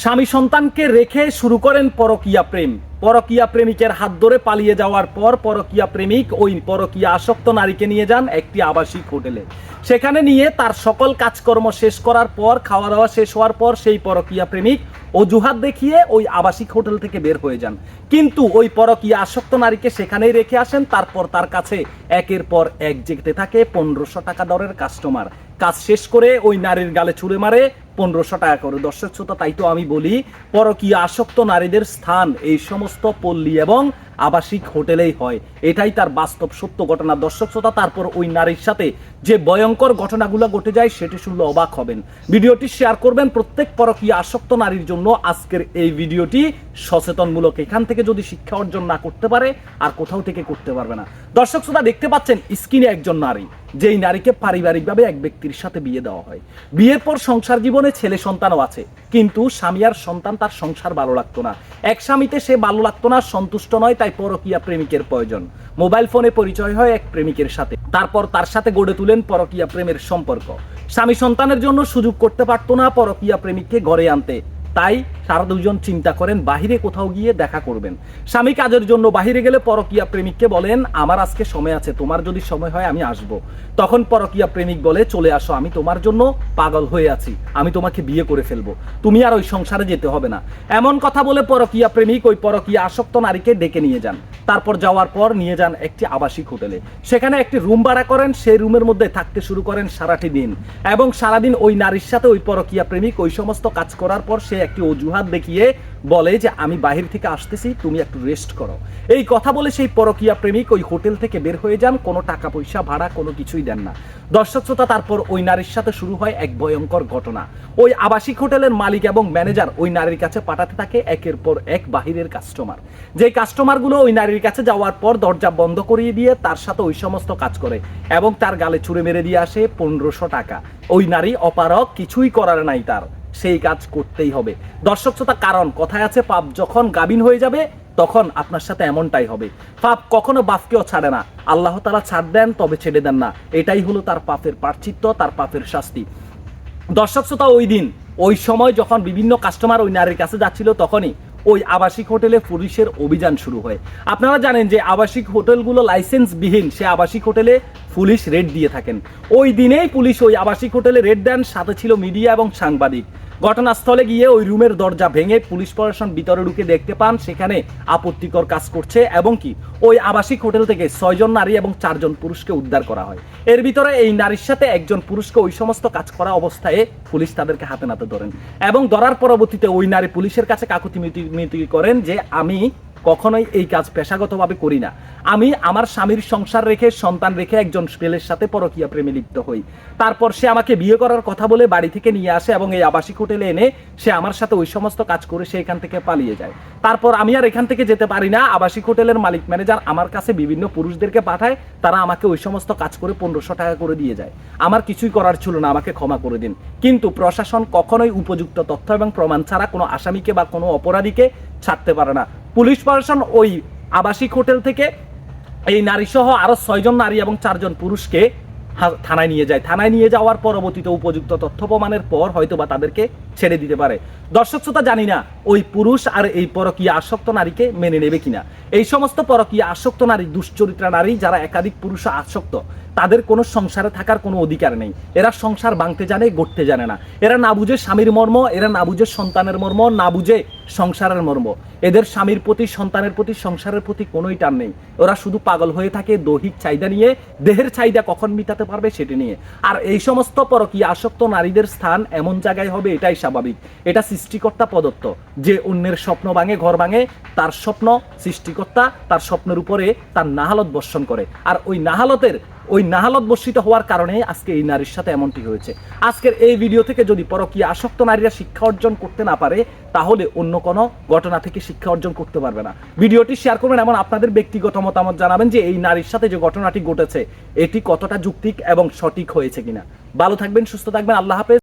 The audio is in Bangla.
স্বামী সন্তানকে রেখে শুরু করেন পরকীয়া প্রেম। পরকীয়া প্রেমিকের হাত ধরে পালিয়ে যাওয়ার পর পরকীয়া প্রেমিক ওই পরকীয়া আসক্ত নারীকে নিয়ে যান একটি আবাসিক হোটেলে। সেখানে নিয়ে তার সকল কাজকর্ম শেষ করার পর খাওয়া দাওয়া শেষ হওয়ার পর সেই পরকীয়া প্রেমিক অজুহাত দেখিয়ে ওই আবাসিক হোটেল থেকে বের হয়ে যান। কিন্তু ওই পরকীয়া আসক্ত নারীকে সেখানেই রেখে আসেন, তারপর তার কাছে একের পর এক যেতে থাকে পনেরোশো টাকা দরের কাস্টমার কাজ শেষ করে ওই নারীর গালে ছুড়ে মারে পনেরোশো টাকা করে। দর্শক শ্রোতা, তাই তো আমি বলি, পরকীয় আসক্ত নারীদের স্থান এই সমস্ত পল্লী এবং আবাসিক হোটেলেই হয়। এটাই তার বাস্তব সত্য ঘটনা। দর্শক শ্রোতা, তারপর ওই নারীর সাথে যে ভয়ঙ্কর ঘটনাগুলো ঘটে যায়, সেটি শুনলে অবাক হবেন। ভিডিওটি শেয়ার করবেন প্রত্যেক পরকীয় আসক্ত নারীর জন্য। আজকের এই ভিডিওটি সচেতনমূলক। এখান থেকে যদি শিক্ষা অর্জন না করতে পারে, আর কোথাও থেকে করতে পারবে না। দর্শক শ্রোতা, দেখতে পাচ্ছেন, স্ক্রিনে একজন নারী। যেই নারীকে পারিবারিকভাবে এক ব্যক্তির সাথে বিয়ে দেওয়া হয়। বিয়ের পর সংসার জীবনে ছেলে সন্তানও আছে। কিন্তু স্বামী আর সন্তান তার সংসার ভালো লাগতো না। এক স্বামীতে সে ভালো লাগতো না, সন্তুষ্ট নয়, তাই পরকীয়া প্রেমিকের প্রয়োজন। মোবাইল ফোনে পরিচয় হয় এক প্রেমিকের সাথে। তারপর তার সাথে গড়ে তুলেন পরকীয়া প্রেমের সম্পর্ক। স্বামী সন্তানের জন্য সুযোগ করতে পারতো না পরকীয়া প্রেমিককে ঘরে আনতে। তাই তারা দুজন চিন্তা করেন বাহিরে কোথাও গিয়ে দেখা করবেন। স্বামী কাজের জন্য বাহিরে গেলে পরকীয়া প্রেমিককে বলেন, আমার আজকে সময় আছে, তোমার যদি সময় হয় আমি আসব। তখন পরকীয়া প্রেমিক বলে, চলে আসো, আমি তোমার জন্য পাগল হয়ে আছি, আমি তোমাকে বিয়ে করে ফেলব। তুমি আর ওই সংসারে যেতে হবে না। এমন কথা বলে পরকীয়া প্রেমিক ওই পরকীয়া আসক্ত নারীকে ডেকে নিয়ে যান। তারপর যাওয়ার পর নিয়ে যান একটি আবাসিক হোটেলে। সেখানে একটি রুম ভাড়া করেন, সেই রুমের মধ্যে থাকতে শুরু করেন সারাটি দিন। এবং সারাদিন ওই নারীর সাথে ওই পরকীয়া প্রেমিক ওই সমস্ত কাজ করার পর সে একটি অজুহাত দেখিয়ে বলে যে, আমি বাহির থেকে আসতেছি, তুমি একটু রেস্ট করো। এই কথা বলে সেই পরকীয়া প্রেমিক ওই হোটেল থেকে বের হয়ে যান। কোনো টাকা পয়সা ভাড়া, কোনো কিছুই দেন না। দর্শক শ্রোতা, তারপর ওই নারীর সাথে শুরু হয় এক ভয়ঙ্কর ঘটনা। ওই আবাসিক হোটেলের মালিক এবং ম্যানেজার ওই নারীর কাছে পাঠাতে থাকে একের পর এক বাহিরের কাস্টমার যে কাস্টমারগুলো ওই নারীর কাছে যাওয়ার পর দরজা বন্ধ করিয়ে দিয়ে তার সাথে ওই সমস্ত কাজ করে এবং তার গালে ছুঁড়ে মেরে দিয়ে আসে পনেরোশো টাকা। ওই নারী অপারক কিছুই করার নাই তার। সেই কাজ করতেই হবে। দর্শক শ্রোতা, কারণ কথায় আছে, পাপ যখন গাবিন হয়ে যাবে, তখন আপনার সাথে এমনটাই হবে। পাপ কখনো বাপকেও ছাড়ে না। আল্লাহ তালা ছাড় দেন, তবে ছেড়ে দেন না। এটাই হলো তার পাপের পার্চিত্য তার পাপের শাস্তি। দর্শক শ্রোতা, ওই দিন, ওই সময় যখন বিভিন্ন কাস্টমার ওই নারীর কাছে যাচ্ছিল, তখনই ওই আবাসিক হোটেলে পুলিশের অভিযান শুরু হয়। আপনারা জানেন যে আবাসিক হোটেলগুলো লাইসেন্সবিহীন, সে আবাসিক হোটেলে পুলিশ রেড দিয়ে থাকেন। ওই দিনেই পুলিশ ওই আবাসিক হোটেলে রেড দেন, সাথে ছিল মিডিয়া এবং সাংবাদিক। ঘটনাস্থলে গিয়ে ওই রুমের দরজা ভেঙে পুলিশ প্রশাসন ভিতরে ঢুকে দেখতে পান। সেখানে আপত্তিকর কাজ করছে এবং কি ওই আবাসিক হোটেল থেকে ছয়জন নারী এবং চারজন পুরুষকে উদ্ধার করা হয়। এর ভিতরে এই নারীর সাথে একজন পুরুষকে ওই সমস্ত কাজ করা অবস্থায় পুলিশ তাদেরকে হাতে নাতে ধরেন। এবং ধরার পরবর্তীতে ওই নারী পুলিশের কাছে কাকুতি মিতি- করেন যে, আমি কখনোই এই কাজ পেশাগতভাবে করি না। আমি আমার স্বামীর সংসার রেখে, সন্তান রেখে একজন ছেলের সাথে পরকীয়া প্রেমে লিপ্ত হই। তারপর সে আমাকে বিয়ে করার কথা বলে বাড়ি থেকে নিয়ে আসে এবং এই আবাসিক হোটেলে এনে সে আমার সাথে ওই সমস্ত কাজ করে সে এখান থেকে পালিয়ে যায়। তারপর আমি আর এখান থেকে যেতে পারি না। আবাসিক হোটেলের মালিক ম্যানেজার আমার কাছে বিভিন্ন পুরুষদেরকে পাঠায়। তারা আমাকে ওই সমস্ত কাজ করে পনেরোশো টাকা করে দিয়ে যায়। আমার কিছুই করার ছিল না। আমাকে ক্ষমা করে দিন। কিন্তু প্রশাসন কখনোই উপযুক্ত তথ্য এবং প্রমাণ ছাড়া কোনো আসামিকে বা কোনো অপরাধীকে ছাড়তে পারে না। পুলিশ প্রশাসন ওই আবাসিক হোটেল থেকে এই নারী সহ আরও ছয়জন নারী এবং চারজন পুরুষকে থানায় নিয়ে যায়। থানায় নিয়ে যাওয়ার পরবর্তীতে উপযুক্ত তথ্য প্রমাণের পর হয়তো বা তাদেরকে ছেড়ে দিতে পারে। দর্শক শ্রোতা, জানি না ওই পুরুষ আর এই পরকীয়া আসক্ত নারীকে মেনে নেবে কিনা। এই সমস্ত পরকীয়া আসক্ত নারী, দুশ্চরিত্রা নারী, যারা একাধিক পুরুষ আসক্ত তাদের কোনো সংসারে থাকার কোনো অধিকার নেই। এরা সংসার ভাঙতে জানে, গড়তে জানে না। এরা না বুঝে স্বামীর মর্ম, এরা না বুঝে সন্তানের মর্ম, না বুঝে সংসারের মর্ম। এদের স্বামীর প্রতি, সন্তানের প্রতি, সংসারের প্রতি কোনোই টান নেই। ওরা শুধু পাগল হয়ে থাকে, দৈহিক চাহিদা নিয়ে, দেহের চাহিদা কখন মিটাতে পারবে সেটি নিয়ে। আর এই সমস্ত পরকীয়া আসক্ত নারীদের স্থান এমন জায়গায় হবে, এটাই স্বাভাবিক। এটা সৃষ্টিকর্তা প্রদত্ত। যে অন্যের স্বপ্ন ভাঙে, ঘর ভাঙে, তার স্বপ্ন সৃষ্টিকর্তা তার স্বপ্নের উপরে তার নাহালত বর্ষণ করে। আর ওই নাহালতের ওই নাহালত বর্ষিত হওয়ার কারণে আজকে এই নারীর সাথে এমনটি হয়েছে। আজকের এই ভিডিও থেকে যদি পরকীয়া আসক্ত নারীরা শিক্ষা অর্জন করতে না পারে, তাহলে অন্য কোনো ঘটনা থেকে শিক্ষা অর্জন করতে পারবে না। ভিডিওটি শেয়ার করবেন এমন আপনাদের ব্যক্তিগত মতামত জানাবেন যে এই নারীর সাথে যে ঘটনাটি ঘটেছে, এটি কতটা যুক্তিক এবং সঠিক হয়েছে কিনা। ভালো থাকবেন, সুস্থ থাকবেন, আল্লাহ হাফেজ।